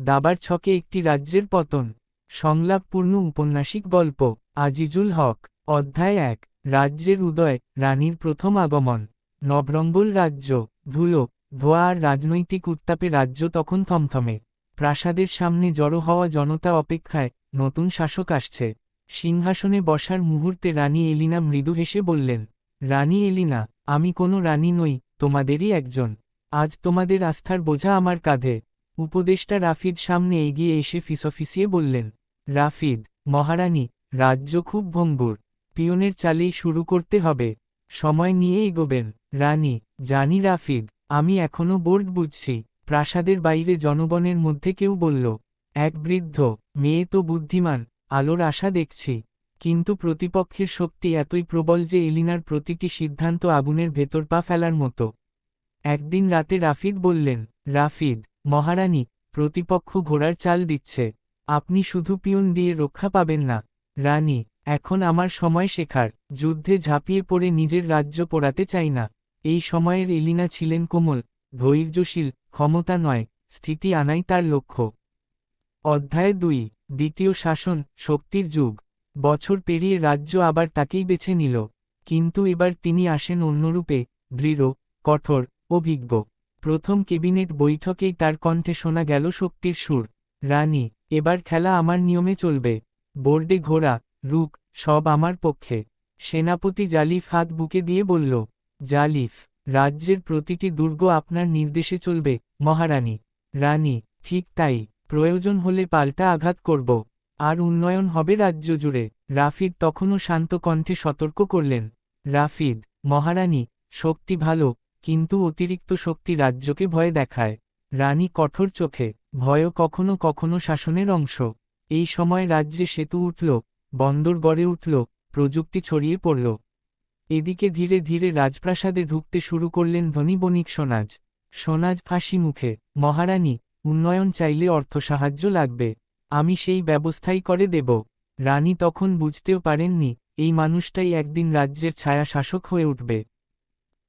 দাবার ছকে একটি রাজ্যের পতন। সংলাপপূর্ণ উপন্যাসিক গল্প। আজিজুল হক। অধ্যায় এক। রাজ্যের উদয়। রানীর প্রথম আগমন। নবরঙ্গল রাজ্য। ধুলো। ধোয়া আর রাজনৈতিক উত্তাপে রাজ্য তখন থমথমে। প্রাসাদের সামনে জড়ো হওয়া জনতা অপেক্ষায় নতুন শাসক আসছে। সিংহাসনে বসার মুহূর্তে রানী এলিনা মৃদু হেসে বললেন, রানী এলিনা, আমি কোনো রানী নই, তোমাদেরই একজন। আজ তোমাদের আস্থার বোঝা আমার কাঁধে। উপদেষ্টা রাফিদ সামনে এগিয়ে এসে ফিসফিসিয়ে বললেন, রাফিদ, মহারানী, রাজ্য খুব ভঙ্গুর। পিয়নের চালেই শুরু করতে হবে। সময় নিয়ে এগোবেন। রানী, জানি রাফিদ, আমি এখনও বোর্ড বুঝছি। প্রাসাদের বাইরে জনগণের মধ্যে কেউ বলল, এক বৃদ্ধ, মেয়ে তো বুদ্ধিমান, আলোর আশা দেখছি। কিন্তু প্রতিপক্ষের শক্তি এতই প্রবল যে এলিনার প্রতিটি সিদ্ধান্ত আগুনের ভেতর পা ফেলার মতো। একদিন রাতে রাফিদ বললেন, রাফিদ মহারানী, প্রতিপক্ষ ঘোড়ার চাল দিচ্ছে। আপনি শুধু পিউন দিয়ে রক্ষা পাবেন না। রানী, এখন আমার সময় শেখার। যুদ্ধে ঝাঁপিয়ে পড়ে নিজের রাজ্য পোড়াতে চাই না। এই সময়ের এলিনা ছিলেন কোমল, ধৈর্যশীল, ক্ষমতা নয়, স্থিতি আনাই তার লক্ষ্য। অধ্যায় দুই, দ্বিতীয় শাসন, শক্তির যুগ। বছর পেরিয়ে রাজ্য আবার তাকেই বেছে নিল। কিন্তু এবার তিনি আসেন অন্যরূপে, দৃঢ়, কঠোর, অভিজ্ঞ। প্রথম কেবিনেট বৈঠকেই তার কণ্ঠে শোনা গেল শক্তির সুর, রানী, এবার খেলা আমার নিয়মে চলবে। বোর্ডে ঘোড়া, রুক, সব আমার পক্ষে। সেনাপতি জালিফ হাত বুকে দিয়ে বলল, জালিফ, রাজ্যের প্রতিটি দুর্গ আপনার নির্দেশে চলবে, মহারানী। রানী, ঠিক তাই, প্রয়োজন হলে পাল্টা আঘাত করব। আর উন্নয়ন হবে রাজ্য জুড়ে। রাফিদ তখনও শান্ত কণ্ঠে সতর্ক করলেন, রাফিদ, মহারানী, শক্তি ভালো কিন্তু অতিরিক্ত শক্তি রাজ্যকে ভয় দেখায়। রানী কঠোর চোখে, ভয়ও কখনো কখনো শাসনের অংশ। এই সময় রাজ্যে সেতু উঠল, বন্দর গড়ে উঠল, প্রযুক্তি ছড়িয়ে পড়ল। এদিকে ধীরে ধীরে রাজপ্রাসাদে ঢুকতে শুরু করলেন ধনী বণিক সোনাজ। সোনাজ হাসি মুখে, মহারানী, উন্নয়ন চাইলে অর্থ সাহায্য লাগবে। আমি সেই ব্যবস্থাই করে দেব। রানী তখন বুঝতেও পারেননি, এই মানুষটাই একদিন রাজ্যের ছায়া শাসক হয়ে উঠবে।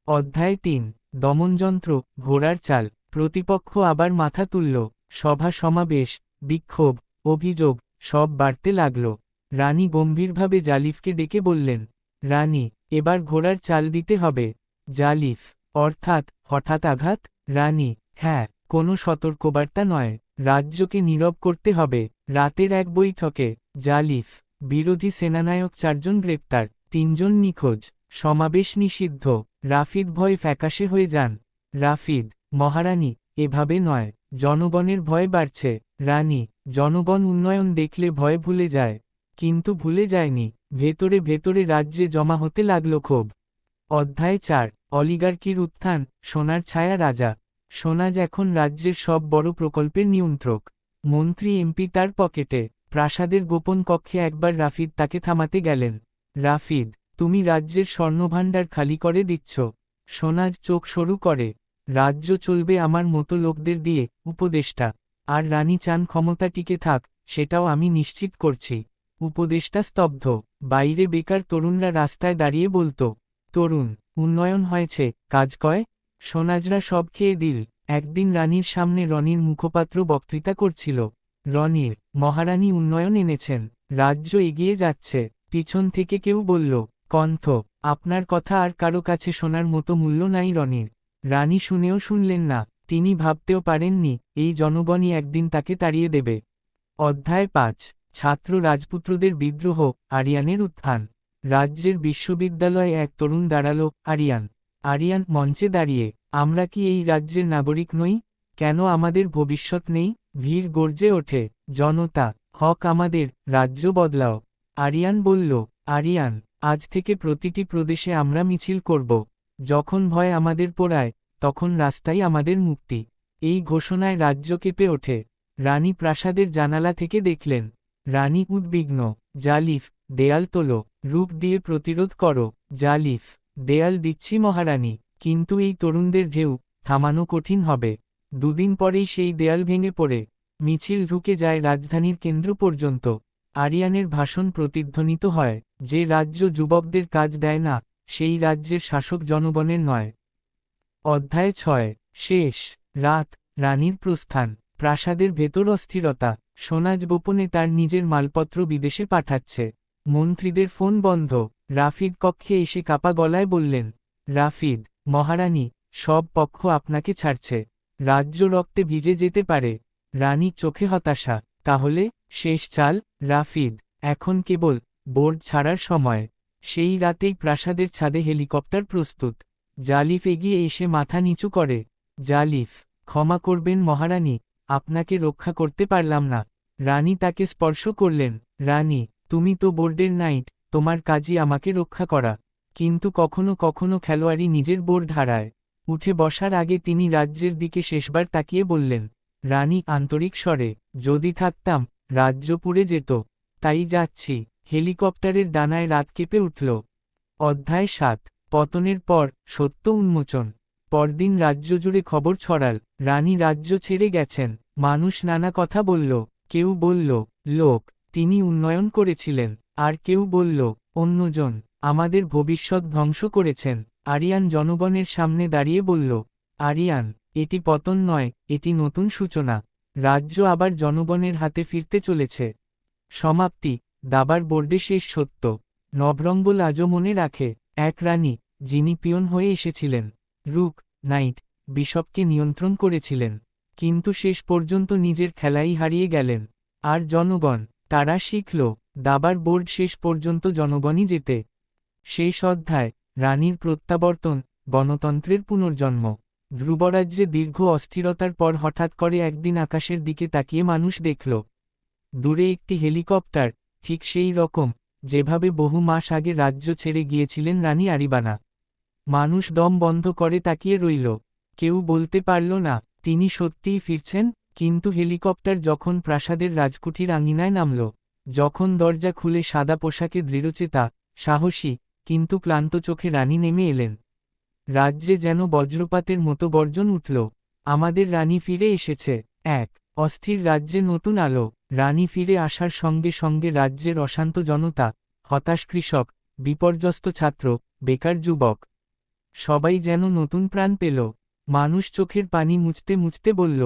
অধ্যায় তিন, দমনযন্ত্র, ঘোড়ার চাল। প্রতিপক্ষ আবার মাথা তুলল, সভা সমাবেশ, বিক্ষোভ, অভিযোগ, সব বাড়তে লাগল। রানী গম্ভীরভাবে জালিফকে ডেকে বললেন, রানী, এবার ঘোড়ার চাল দিতে হবে। জালিফ, অর্থাৎ, হঠাৎ আঘাত? রানী হ্যাঁ কোনো সতর্কবার্তা নয়। রাজ্যকে নীরব করতে হবে। রাতের এক বৈঠকে, জালিফ, বিরোধী সেনানায়ক চারজন গ্রেপ্তার, তিনজন নিখোঁজ। সমাবেশ নিষিদ্ধ। রাফিদ ভয় ফ্যাকাশে হয়ে যান। রাফিদ, মহারানী, এভাবে নয়, জনগণের ভয় বাড়ছে। রানী, জনগণ উন্নয়ন দেখলে ভয় ভুলে যায়। কিন্তু ভুলে যায়নি, ভেতরে ভেতরে রাজ্যে জমা হতে লাগল ক্ষোভ। অধ্যায় চার, অলিগার্কির উত্থান, সোনার ছায়া রাজা। সোনাজ এখন রাজ্যের সব বড় প্রকল্পের নিয়ন্ত্রক। মন্ত্রী এমপি তার পকেটে। প্রাসাদের গোপন কক্ষে একবার রাফিদ তাকে থামাতে গেলেন। রাফিদ তুমি রাজ্যের স্বর্ণভাণ্ডার খালি করে দিচ্ছ। সোনাজ চোখ সরু করে, রাজ্য চলবে আমার মতো লোকদের দিয়ে, উপদেষ্টা। আর রানী চান ক্ষমতা টিকে থাক, সেটাও আমি নিশ্চিত করছি। উপদেষ্টা স্তব্ধ, বাইরে বেকার তরুণরা রাস্তায় দাঁড়িয়ে বলতো, তরুণ, উন্নয়ন হয়েছে, কাজ কয়? সোনাজরা সব খেয়ে দিল। একদিন রানীর সামনে রনির মুখপাত্র বক্তৃতা করছিল, রনির, মহারানী উন্নয়ন এনেছেন, রাজ্য এগিয়ে যাচ্ছে। পিছন থেকে কেউ বলল কণ্ঠ, আপনার কথা আর কারও কাছে শোনার মতো মূল্য নাই রনির। রানী শুনেও শুনলেন না, তিনি ভাবতেও পারেননি, এই জনগণই একদিন তাকে তাড়িয়ে দেবে। অধ্যায় পাঁচ, ছাত্র রাজপুত্রদের বিদ্রোহ, আরিয়ানের উত্থান। রাজ্যের বিশ্ববিদ্যালয়ে এক তরুণ দাঁড়াল, আরিয়ান। আরিয়ান, মঞ্চে দাঁড়িয়ে, আমরা কি এই রাজ্যের নাগরিক নই? কেন আমাদের ভবিষ্যৎ নেই? ভিড় গর্জে ওঠে। জনতা, হক আমাদের, রাজ্য বদলাও। আরিয়ান বলল, আরিয়ান আজ থেকে প্রতিটি প্রদেশে আমরা মিছিল করব। যখন ভয় আমাদের পোড়ায়, তখন রাস্তাই আমাদের মুক্তি। এই ঘোষণায় রাজ্য কেঁপে ওঠে। রানী প্রাসাদের জানালা থেকে দেখলেন, রানী উদ্বিগ্ন। জালিফ, দেয়াল তোলো, রূপ দিয়ে প্রতিরোধ করো। জালিফ, দেয়াল দিচ্ছি মহারানী, কিন্তু এই তরুণদের ঢেউ থামানো কঠিন হবে। দুদিন পরেই সেই দেয়াল ভেঙে পড়ে। মিছিল ঢুকে যায় রাজধানীর কেন্দ্র পর্যন্ত। আরিয়ানের ভাষণ প্রতিধ্বনিত হয়। যে রাজ্য যুবকদের কাজ দেয় না, সেই রাজ্যের শাসক জনগণের নয়। অধ্যায় ছয়, শেষ, রাত, রানীর প্রস্থান, প্রাসাদের ভেতর অস্থিরতা, সোনাজ গোপনে তার নিজের মালপত্র বিদেশে পাঠাচ্ছে। মন্ত্রীদের ফোন বন্ধ, রাফিদ কক্ষে এসে কাপা গলায় বললেন, রাফিদ, মহারানী, সব পক্ষ আপনাকে ছাড়ছে। রাজ্য রক্তে ভিজে যেতে পারে। রানী চোখে হতাশা, তাহলে, শেষ চাল, রাফিদ, এখন কেবল বোর্ড ছাড়ার সময়, সেই রাতেই প্রাসাদের ছাদে হেলিকপ্টার প্রস্তুত। জালিফ এগিয়ে এসে মাথা নিচু করে, জালিফ, ক্ষমা করবেন মহারানী, আপনাকে রক্ষা করতে পারলাম না। রানী তাকে স্পর্শ করলেন, রানী, তুমি তো বোর্ডের নাইট, তোমার কাজই আমাকে রক্ষা করা। কিন্তু কখনো কখনো খেলোয়াড়ই নিজের বোর্ড হারায়। উঠে বসার আগে তিনি রাজ্যের দিকে শেষবার তাকিয়ে বললেন, রানী, আন্তরিক স্বরে, যদি থাকতাম, রাজ্য পুড়ে যেত, তাই যাচ্ছি। হেলিকপ্টারের ডানায় রাত কেঁপে উঠল। অধ্যায় সাত, পতনের পর, সত্য উন্মোচন। পরদিন রাজ্য জুড়ে খবর ছড়াল, রানী রাজ্য ছেড়ে গেছেন। মানুষ নানা কথা বলল, কেউ বলল, লোক, তিনি উন্নয়ন করেছিলেন। আর কেউ বলল, অন্যজন, আমাদের ভবিষ্যৎ ধ্বংস করেছেন। আরিয়ান জনগণের সামনে দাঁড়িয়ে বলল, আরিয়ান, এটি পতন নয়, এটি নতুন সূচনা। রাজ্য আবার জনগণের হাতে ফিরতে চলেছে। সমাপ্তি দাবার বোর্ডে শেষ সত্য। নবরঙ্গল আজও মনে রাখে, এক রানী, যিনি পিয়ন হয়ে এসেছিলেন। রুক নাইট, বিশপকে নিয়ন্ত্রণ করেছিলেন। কিন্তু শেষ পর্যন্ত নিজের খেলাই হারিয়ে গেলেন। আর জনগণ, তারা শিখল, দাবার বোর্ড শেষ পর্যন্ত জনগণই যেতে শেষ অধ্যায়, রানীর প্রত্যাবর্তন, গণতন্ত্রের পুনর্জন্ম। ধ্রুবরাজ্যে দীর্ঘ অস্থিরতার পর হঠাৎ করে একদিন আকাশের দিকে তাকিয়ে মানুষ দেখল। দূরে একটি হেলিকপ্টার ঠিক সেই রকম, যেভাবে বহু মাস আগে রাজ্য ছেড়ে গিয়েছিলেন রানী আরিবানা। মানুষ দম বন্ধ করে তাকিয়ে রইল। কেউ বলতে পারল না, তিনি সত্যিই ফিরছেন, কিন্তু হেলিকপ্টার যখন প্রাসাদের রাজকুঠির আঙিনায় নামল, যখন দরজা খুলে সাদা পোশাকে দৃঢ়চেতা, সাহসী, কিন্তু ক্লান্ত চোখে রানী নেমে এলেন। রাজ্যে যেন বজ্রপাতের মতো গর্জন উঠল। আমাদের রানী ফিরে এসেছে। এক অস্থির রাজ্যে নতুন আলো, রানী ফিরে আসার সঙ্গে সঙ্গে রাজ্যের অশান্ত জনতা, হতাশ কৃষক, বিপর্যস্ত ছাত্র, বেকার যুবক, সবাই যেন নতুন প্রাণ পেল। মানুষ চোখের পানি মুছতে মুছতে বলল,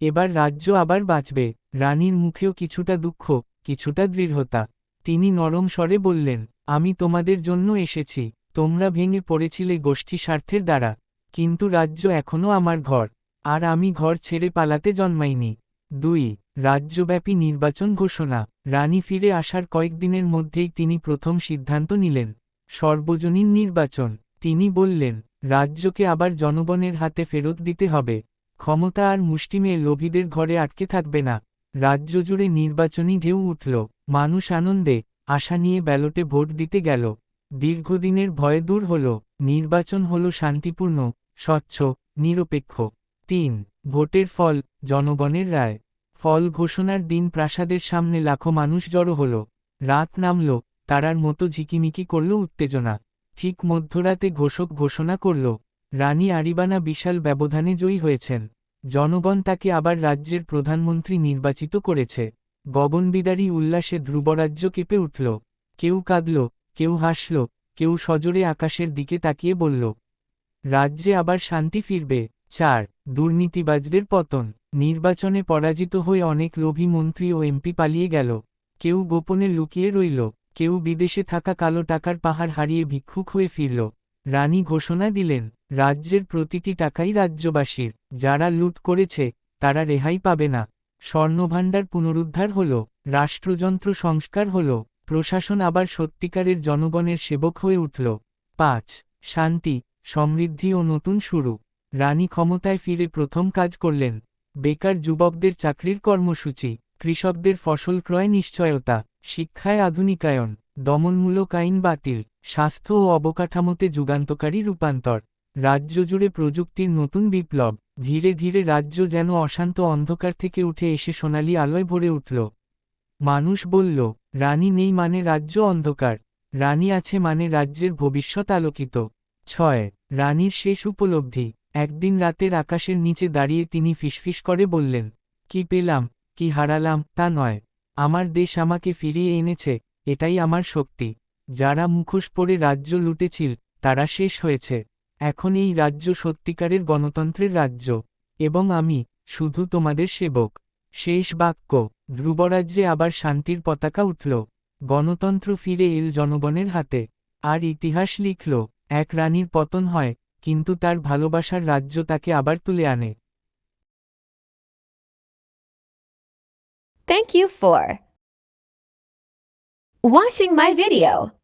এবার রাজ্য আবার বাঁচবে। রানীর মুখেও কিছুটা দুঃখ, কিছুটা দৃঢ়তা। তিনি নরম স্বরে বললেন, আমি তোমাদের জন্য এসেছি, তোমরা ভেঙে পড়েছিলে গোষ্ঠী স্বার্থের দ্বারা, কিন্তু রাজ্য এখনও আমার ঘর, আর আমি ঘর ছেড়ে পালাতে জন্মাইনি। দুই, রাজ্যব্যাপী নির্বাচন ঘোষণা। রানী ফিরে আসার কয়েকদিনের মধ্যেই তিনি প্রথম সিদ্ধান্ত নিলেন, সর্বজনীন নির্বাচন। তিনি বললেন, রাজ্যকে আবার জনগণের হাতে ফেরত দিতে হবে। ক্ষমতা আর মুষ্টিমেয় লোভীদের ঘরে আটকে থাকবে না। রাজ্য জুড়ে নির্বাচনী ঢেউ উঠল। মানুষ আনন্দে, আশা নিয়ে ব্যালটে ভোট দিতে গেল। দীর্ঘদিনের ভয় দূর হল। নির্বাচন হল শান্তিপূর্ণ, স্বচ্ছ, নিরপেক্ষ। তিন ভোটের ফল, জনগণের রায়। ফল ঘোষণার দিন প্রাসাদের সামনে লাখো মানুষ জড়ো হল। রাত নামল, তারার মতো ঝিকিমিকি করল উত্তেজনা। ঠিক মধ্যরাতে ঘোষক ঘোষণা করল, রানী আরিবানা বিশাল ব্যবধানে জয়ী হয়েছেন। জনগণ তাকে আবার রাজ্যের প্রধানমন্ত্রী নির্বাচিত করেছে। গগনবিদারী উল্লাসে ধ্রুবরাজ্য কেঁপে উঠল। কেউ কাঁদল, কেউ হাসল, কেউ সজোরে আকাশের দিকে তাকিয়ে বলল, রাজ্যে আবার শান্তি ফিরবে। চার, দুর্নীতিবাজদের পতন। নির্বাচনে পরাজিত হয়ে অনেক লোভী মন্ত্রী ও এমপি পালিয়ে গেল। কেউ গোপনে লুকিয়ে রইল, কেউ বিদেশে থাকা কালো টাকার পাহাড় হারিয়ে ভিক্ষুক হয়ে ফিরল। রানী ঘোষণা দিলেন, রাজ্যের প্রতিটি টাকাই রাজ্যবাসীর। যারা লুট করেছে, তারা রেহাই পাবে না। স্বর্ণভাণ্ডার পুনরুদ্ধার হল, রাষ্ট্রযন্ত্র সংস্কার হল, প্রশাসন আবার সত্যিকারের জনগণের সেবক হয়ে উঠল। পাঁচ, শান্তি, সমৃদ্ধি ও নতুন শুরু। রানী ক্ষমতায় ফিরে প্রথম কাজ করলেন, বেকার যুবকদের চাকরির কর্মসূচি, কৃষকদের ফসল ক্রয় নিশ্চয়তা, শিক্ষায় আধুনিকায়ন, দমনমূলক আইন বাতিল, স্বাস্থ্য ও অবকাঠামোতে যুগান্তকারী রূপান্তর, রাজ্য জুড়ে প্রযুক্তির নতুন বিপ্লব, ধীরে ধীরে রাজ্য যেন অশান্ত অন্ধকার থেকে উঠে এসে সোনালি আলোয় ভরে উঠল। মানুষ বলল, রানী নেই মানে রাজ্য অন্ধকার, রানী আছে মানে রাজ্যের ভবিষ্যৎ আলোকিত। ছয়, রানীর শেষ উপলব্ধি। একদিন রাতের আকাশের নিচে দাঁড়িয়ে তিনি ফিসফিস করে বললেন, কি পেলাম, কি হারালাম, তা নয়। আমার দেশ আমাকে ফিরিয়ে এনেছে, এটাই আমার শক্তি। যারা মুখোশ পরে রাজ্য লুটেছিল, তারা শেষ হয়েছে। এখন এই রাজ্য সত্যিকারের গণতন্ত্রের রাজ্য। এবং আমি, শুধু তোমাদের সেবক। শেষ বাক্য। ধ্রুবরাজ্যে আবার শান্তির পতাকা উঠল। গণতন্ত্র ফিরে এল জনগণের হাতে। আর ইতিহাস লিখল, এক রানীর পতন হয় কিন্তু তার ভালোবাসার রাজ্য তাকে আবার তুলে আনে Thank you for watching my video.